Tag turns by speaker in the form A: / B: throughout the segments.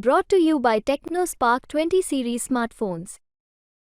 A: Draw to you bye by TechnoSpark 20 series smartphones.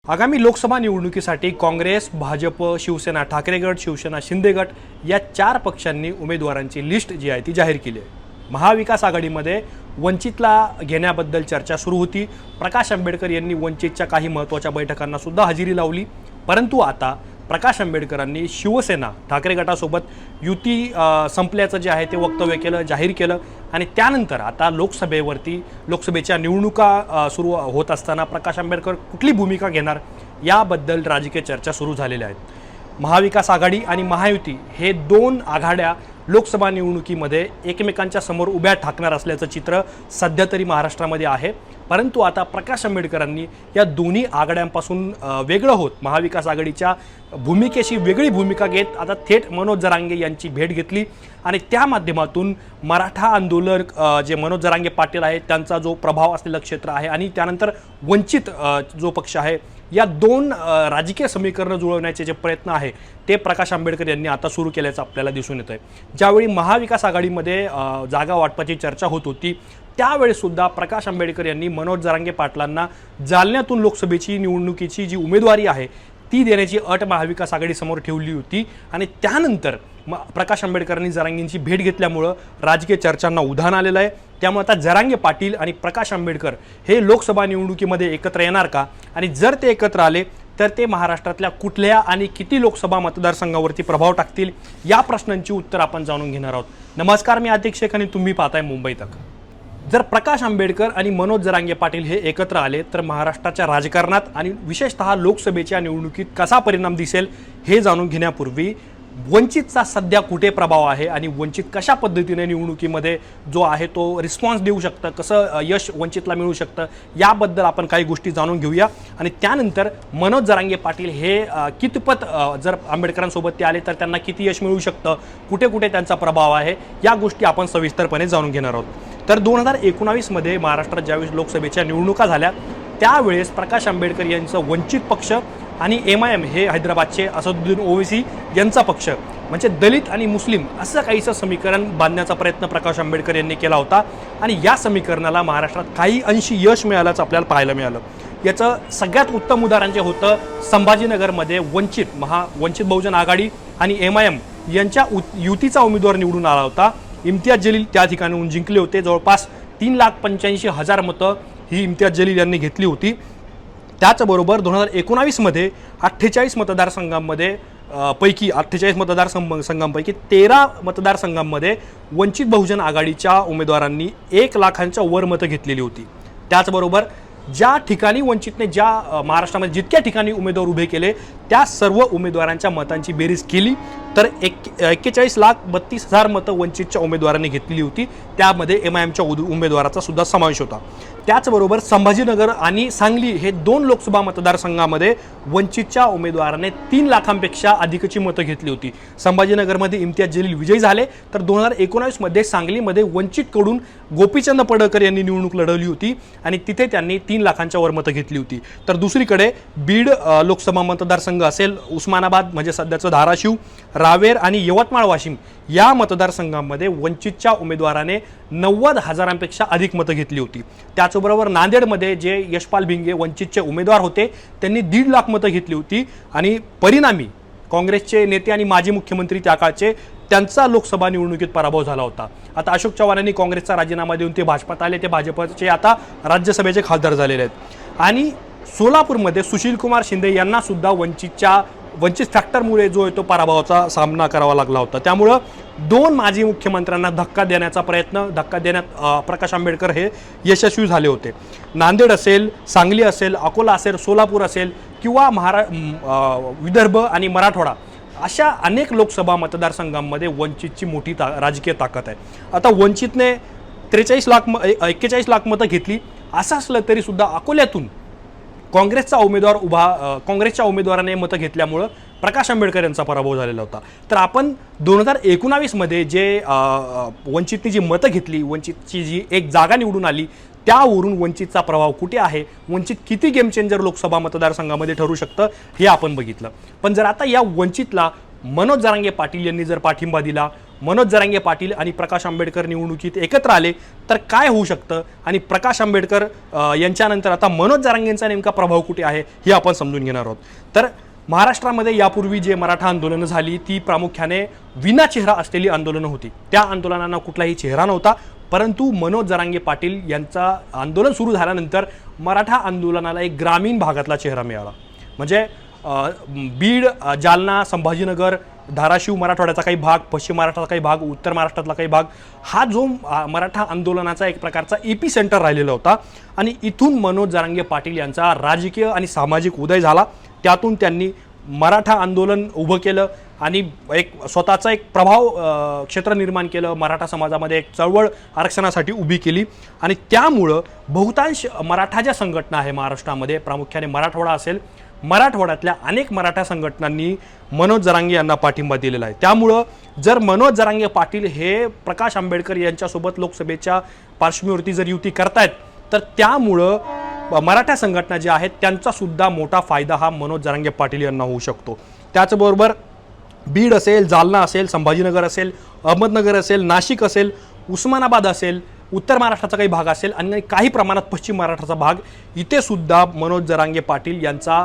B: आगामी लोकसभा निवडणुकीसाठी काँग्रेस भाजप शिवसेना ठाकरे गट शिवसेना शिंदे गट या चार पक्षांनी उमेदवारांची लिस्ट जी आहे ती जाहीर केली आहे. महाविकास आघाडीमध्ये वंचितला घेण्याबद्दल चर्चा सुरू होती. प्रकाश आंबेडकर यांनी वंचितच्या काही महत्त्वाच्या बैठकांना सुद्धा हजेरी लावली. परंतु आता प्रकाश आंबेडकरांनी शिवसेना ठाकरे गटासोबत युती संपल्याचं जे आहे ते वक्तव्य केलं जाहीर केलं आणि त्यानंतर आता लोकसभेवरती लोकसभेच्या निवडणुका सुरू होत असताना प्रकाश आंबेडकर कुठली भूमिका घेणार याबद्दल राजकीय चर्चा सुरू झालेल्या आहेत. महाविकास आघाडी आणि महायुती हे दोन आघाड्या लोकसभा निवडणुकीमध्ये एकमेकांच्या समोर उभ्या ठाकणार असल्याचं चित्र सध्या तरी महाराष्ट्रामध्ये आहे. परंतु आता प्रकाश आंबेडकरांनी या दोन्ही आघाड्यांपासून वेगळं होत. महाविकास आघाडीच्या भूमिकेशी वेगळी भूमिका घेत आता थेट मनोज जरांगे यांची भेट घेतली. आणि त्या माध्यमातून मराठा आंदोलक जे मनोज जरांगे पाटील आहेत त्यांचा जो प्रभाव असलेलं क्षेत्र आहे आणि त्यानंतर वंचित जो पक्ष आहे या दोन राजकीय समीकरणं जुळवण्याचे जे प्रयत्न आहे ते प्रकाश आंबेडकर यांनी आता सुरू केल्याचं आपल्याला दिसून येतं आहे ज्यावेळी महाविकास आघाडीमध्ये जागा वाटपाची चर्चा होत होती त्यावेळेसुद्धा प्रकाश आंबेडकर यांनी मनोज जरांगे पाटलांना जालन्यातून लोकसभेची निवडणुकीची जी उमेदवारी आहे ती देण्याची अट महाविकास आघाडीसमोर ठेवली होती. आणि त्यानंतर म प्रकाश आंबेडकरांनी जरांगींची भेट घेतल्यामुळं राजकीय चर्चांना उधाण आलेलं आहे. त्यामुळे आता जरांगे पाटील आणि प्रकाश आंबेडकर हे लोकसभा निवडणुकीमध्ये एकत्र येणार का? आणि जर ते एकत्र आले तर ते महाराष्ट्रातल्या कुठल्या आणि किती लोकसभा मतदारसंघावरती प्रभाव टाकतील? या प्रश्नांची उत्तर आपण जाणून घेणार आहोत. नमस्कार मी आतिक शेख आणि तुम्ही पाहताय मुंबई तक. जर प्रकाश आंबेडकर आणि मनोज जरांगे पाटील हे एकत्र आले तर महाराष्ट्राच्या राजकारणात आणि विशेषतः लोकसभेच्या निवडणुकीत कसा परिणाम दिसेल हे जाणून घेण्यापूर्वी वंचितचा सध्या कुठे प्रभाव आहे आणि वंचित कशा पद्धतीने निवडणुकीमध्ये जो आहे तो रिस्पॉन्स देऊ शकतं कसं यश वंचितला मिळू शकतं याबद्दल आपण काही गोष्टी जाणून घेऊया. आणि त्यानंतर मनोज जरांगे पाटील हे कितपत जर आंबेडकरांसोबत ते आले तर त्यांना किती यश मिळू शकतं कुठे कुठे त्यांचा प्रभाव आहे या गोष्टी आपण सविस्तरपणे जाणून घेणार आहोत. तर दोन हजार एकोणावीसमध्ये महाराष्ट्रात ज्यावेळेस लोकसभेच्या निवडणुका झाल्या त्यावेळेस प्रकाश आंबेडकर यांचं वंचित पक्ष आणि एम आय एम हे हैदराबादचे असदुद्दीन ओवेसी यांचा पक्ष म्हणजे दलित आणि मुस्लिम असं काहीचं समीकरण बांधण्याचा प्रयत्न प्रकाश आंबेडकर यांनी केला होता. आणि या समीकरणाला महाराष्ट्रात काही अंशी यश मिळाल्याचं आपल्याला पाहायला मिळालं. याचं सगळ्यात उत्तम उदाहरण जे होतं संभाजीनगरमध्ये वंचित महा वंचित बहुजन आघाडी आणि एम आय एम यांच्या उ युतीचा उमेदवार निवडून आला होता. इम्तियाज जलील त्या ठिकाणाहून जिंकले होते. जवळपास तीन लाख पंच्याऐंशी हजार मतं ही इम्तियाज जलील यांनी घेतली होती. त्याचबरोबर दोन हजार एकोणावीसमध्ये अठ्ठेचाळीस मतदारसंघांमध्ये पैकी अठ्ठेचाळीस मतदारसंघ संघांपैकी तेरा मतदारसंघांमध्ये वंचित बहुजन आघाडीच्या उमेदवारांनी एक लाखांच्या वर मतं घेतलेली होती. त्याचबरोबर ज्या ठिकाणी वंचितने ज्या महाराष्ट्रामध्ये जितक्या ठिकाणी उमेदवार उभे केले त्या सर्व उमेदवारांच्या मतांची बेरीज केली. तर एक एक्केचाळीस लाख बत्तीस हजार मतं वंचितच्या उमेदवारांनी घेतलेली होती. त्यामध्ये एम आय एमच्या उमेदवाराचा सुद्धा समावेश होता. त्याचबरोबर संभाजीनगर आणि सांगली हे दोन लोकसभा मतदारसंघामध्ये वंचितच्या उमेदवाराने तीन लाखांपेक्षा अधिकची मतं घेतली होती. संभाजीनगरमध्ये इम्तियाज जलील विजयी झाले. तर दोन हजार एकोणावीसमध्ये सांगलीमध्ये वंचितकडून गोपीचंद पडळकर यांनी निवडणूक लढवली होती आणि तिथे त्यांनी तीन लाखांच्या वर मतं घेतली होती. तर दुसरीकडे बीड लोकसभा मतदारसंघ असेल उस्मानाबाद म्हणजे सध्याचं धाराशिव रावेर आणि यवतमाळ वाशिम या मतदारसंघामध्ये वंचितच्या उमेदवाराने नव्वद हजारांपेक्षा अधिक मतं घेतली होती. त्याचबरोबर नांदेडमध्ये जे यशपाल भिंगे वंचितचे उमेदवार होते त्यांनी दीड लाख मतं घेतली होती आणि परिणामी काँग्रेसचे नेते आणि माजी मुख्यमंत्री त्या काळचे त्यांचा लोकसभा निवडणुकीत पराभव झाला होता. आता अशोक चव्हाण यांनी काँग्रेसचा राजीनामा देऊन ते भाजपात आले ते भाजपचे आता राज्यसभेचे खासदार झालेले आहेत. आणि सोलापूरमध्ये सुशील कुमार शिंदे यांना सुद्धा वंचितच्या वंचित फॅक्टरमुळे जो आहे तो पराभवाचा सामना करावा लागला होता. त्यामुळं दोन माजी मुख्यमंत्र्यांना धक्का देण्याचा प्रयत्न धक्का देण्यात प्रकाश आंबेडकर हे यशस्वी झाले होते. नांदेड असेल सांगली असेल अकोला असेल सोलापूर असेल किंवा महारा विदर्भ आणि मराठवाडा अशा अनेक लोकसभा मतदारसंघांमध्ये वंचितची मोठी ता राजकीय ताकद आहे. आता वंचितने त्रेचाळीस लाख म एक्केचाळीस लाख मतं घेतली. असं असलं तरीसुद्धा अकोल्यातून काँग्रेसचा उमेदवार उभा काँग्रेसच्या उमेदवाराने मतं घेतल्यामुळं प्रकाश आंबेडकर यांचा पराभव झालेला होता. तर आपण दोन हजार एकोणावीसमध्ये जे वंचितने जी मतं घेतली वंचितची जी एक जागा निवडून आली त्यावरून वंचितचा प्रभाव कुठे आहे? वंचित किती गेम चेंजर लोकसभा मतदारसंघामध्ये ठरू शकतं हे आपण बघितलं. पण जर आता या वंचितला मनोज जरांगे पाटील यांनी जर पाठिंबा दिला मनोज जरांगे पाटील आणि प्रकाश आंबेडकर निवडणुकीत एकत्र आले तर काय होऊ शकतं? आणि प्रकाश आंबेडकर यांच्यानंतर आता मनोज जरांगेंचा नेमका प्रभाव कुठे आहे हे आपण समजून घेणार आहोत. तर महाराष्ट्रामध्ये यापूर्वी जे मराठा आंदोलनं झाली ती प्रामुख्याने विना चेहरा असलेली आंदोलनं होती. त्या आंदोलनांना कुठलाही चेहरा नव्हता परंतु मनोज जरांगे पाटील यांचा आंदोलन सुरू झाल्यानंतर मराठा आंदोलनाला एक ग्रामीण भागातला चेहरा मिळाला. म्हणजे बीड जालना संभाजीनगर धाराशिव मराठवाड्याचा काही भाग पश्चिम महाराष्ट्राचा काही भाग उत्तर महाराष्ट्रातला काही भाग हा जो मराठा आंदोलनाचा एक प्रकारचा एपी सेंटर राहिलेला होता. आणि इथून मनोज जरांगे पाटील यांचा राजकीय आणि सामाजिक उदय झाला. त्यातून त्यांनी मराठा आंदोलन उभं केलं आणि एक स्वतःचा एक प्रभाव क्षेत्र निर्माण केलं. मराठा समाजामध्ये एक चळवळ आरक्षणासाठी उभी केली. आणि त्यामुळं बहुतांश मराठा ज्या संघटना आहे महाराष्ट्रामध्ये प्रामुख्याने मराठवाडा असेल मराठवाड्यातल्या अनेक मराठा संघटनांनी मनोज जरांगे यांना पाठिंबा दिलेला आहे. त्यामुळं जर मनोज जरांगे पाटील हे प्रकाश आंबेडकर यांच्यासोबत लोकसभेच्या पार्श्वभूमीवरती जर युती करतायत तर त्यामुळं मराठा संघटना ज्या आहेत त्यांचासुद्धा मोठा फायदा हा मनोज जरांगे पाटील यांना होऊ शकतो. त्याचबरोबर बीड असेल जालना असेल संभाजीनगर असेल अहमदनगर असेल नाशिक असेल उस्मानाबाद असेल उत्तर महाराष्ट्राचा काही भाग असेल आणि काही प्रमाणात पश्चिम महाराष्ट्राचा भाग इथे सुद्धा मनोज जरांगे पाटील यांचा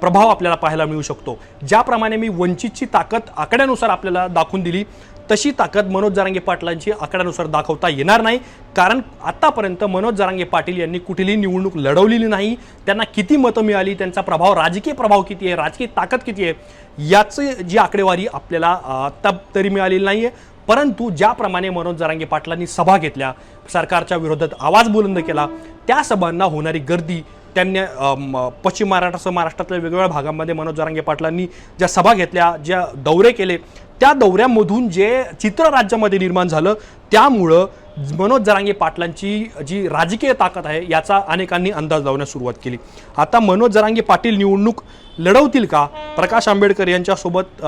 B: प्रभाव आपल्याला पाहायला मिळू शकतो. ज्याप्रमाणे मी वंचितची ताकद आकड्यानुसार आपल्याला दाखवून दिली तशी ताकद मनोज जरांगे पाटलांची आकड्यानुसार दाखवता येणार नाही. कारण आतापर्यंत मनोज जरांगे पाटील यांनी कुठलीही निवडणूक लढवलेली नाही. त्यांना किती मतं मिळाली त्यांचा प्रभाव राजकीय प्रभाव किती आहे राजकीय ताकद किती आहे याची जी आकडेवारी आपल्याला अ, आत्ता तरी मिळालेली नाही आहे परंतु ज्याप्रमाणे मनोज जरांगे पाटलांनी सभा घेतल्या सरकारच्या विरोधात आवाज बुलंद केला त्या सभांना होणारी गर्दी त्यांनी पश्चिम महाराष्ट्रासह महाराष्ट्रातल्या वेगवेगळ्या भागामध्ये मनोज जरांगे पाटलांनी ज्या सभा घेतल्या ज्या दौरे केले त्या दौऱ्यामधून जे चित्र राज्यामध्ये निर्माण झालं त्यामुळं मनोज जरांगे पाटलांची जी राजकीय ताकद आहे याचा अनेकांनी अंदाज लावण्यास सुरुवात केली. आता मनोज जरांगे पाटील निवडणूक लढवतील का? प्रकाश आंबेडकर यांच्यासोबत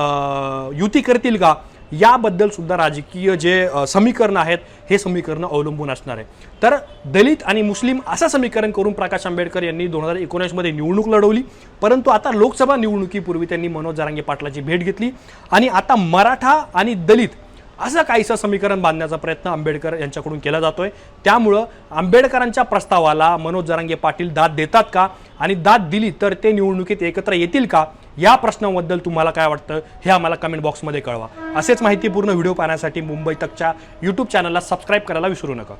B: युती करतील का? याबद्दल सुद्धा राजकीय जे समीकरण समीकरणं आहेत हे समीकरणं अवलंबून असणार आहे. तर दलित आणि मुस्लिम असं समीकरण करून प्रकाश आंबेडकर यांनी दोन हजार एकोणीसमध्ये निवडणूक लढवली. परंतु आता लोकसभा निवडणुकीपूर्वी त्यांनी मनोज जारांगे पाटलाची भेट घेतली. आणि आता मराठा आणि दलित असं काहीसं समीकरण बांधण्याचा प्रयत्न आंबेडकर यांच्याकडून केला जातोय. त्यामुळं आंबेडकरांच्या प्रस्तावाला मनोज जरांगे पाटील दाद देतात का? आणि दाद दिली तर ते निवडणुकीत एकत्र येतील का? या प्रश्नाबद्दल तुम्हाला काय वाटतं हे आम्हाला कमेंट बॉक्समध्ये कळवा. असेच माहितीपूर्ण व्हिडिओ पाहण्यासाठी मुंबई तकच्या यूट्यूब चॅनलला सबस्क्राईब करायला विसरू नका.